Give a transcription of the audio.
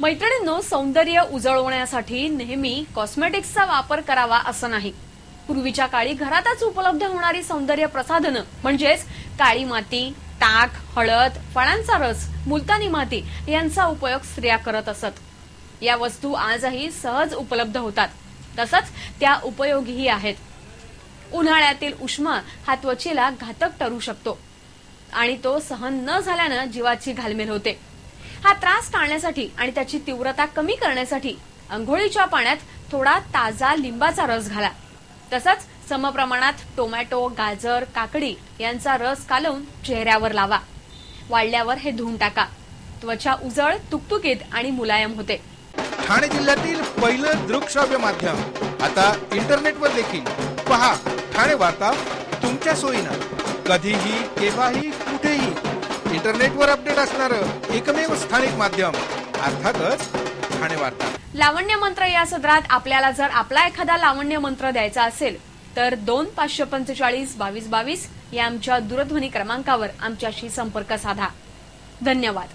मैत्रिणींनो सौंदर्य उजळवण्यासाठी नेहमी कॉस्मेटिक्सचा वापर करावा असं नाही. पूर्वीच्या काळी घरातच उपलब्ध होणारी सौंदर्य प्रसाधनं म्हणजेच काळी माती ताक हळद फळांचा रस मुलतानी माती यांचा उपयोग स्त्रिया करत असत. या वस्तू आजही सहज उपलब्ध होतात. तसंच त्या उपयोगीही आहेत. उन्हाळ्यातील उष्मा हा त्वचेला घातक ठरू शकतो आणि तो सहन न झाल्यानं जीवाची घालमेल होते. हा त्रास टाळण्यासाठी आणि त्याची तीव्रता कमी करण्यासाठी अंघोळीच्या पाण्यात थोडा ताजा लिंबाचा रस घाला. तसंच समप्रमाणात टोमॅटो गाजर काकडी यांचा रस कालवून चेहऱ्यावर लावा. वाळल्यावर हे धुवून टाका. त्वचा उजळ तुकतुकीत आणि मुलायम होते. ठाणे जिल्ह्यातील पहिलं दृकश्राव्य माध्यम. आता इंटरनेटवर देखील. पहा ठाणे वार्ता तुमच्या सोयीनं. कधीही केव्हाही कुठेही. इंटरनेटवर अपडेट असणार एकमेव स्थानिक माध्यम. अर्थातच ठाणे वार्ता लावण्य मंत्र या सदरात आपल्याला जर आपला एखादा लावण्य मंत्र द्यायचा असेल तर दोन पाचशे पंचेचाळीस बावीस बावीस या आमच्या दूरध्वनी क्रमांकावर आमच्याशी संपर्क साधा. धन्यवाद.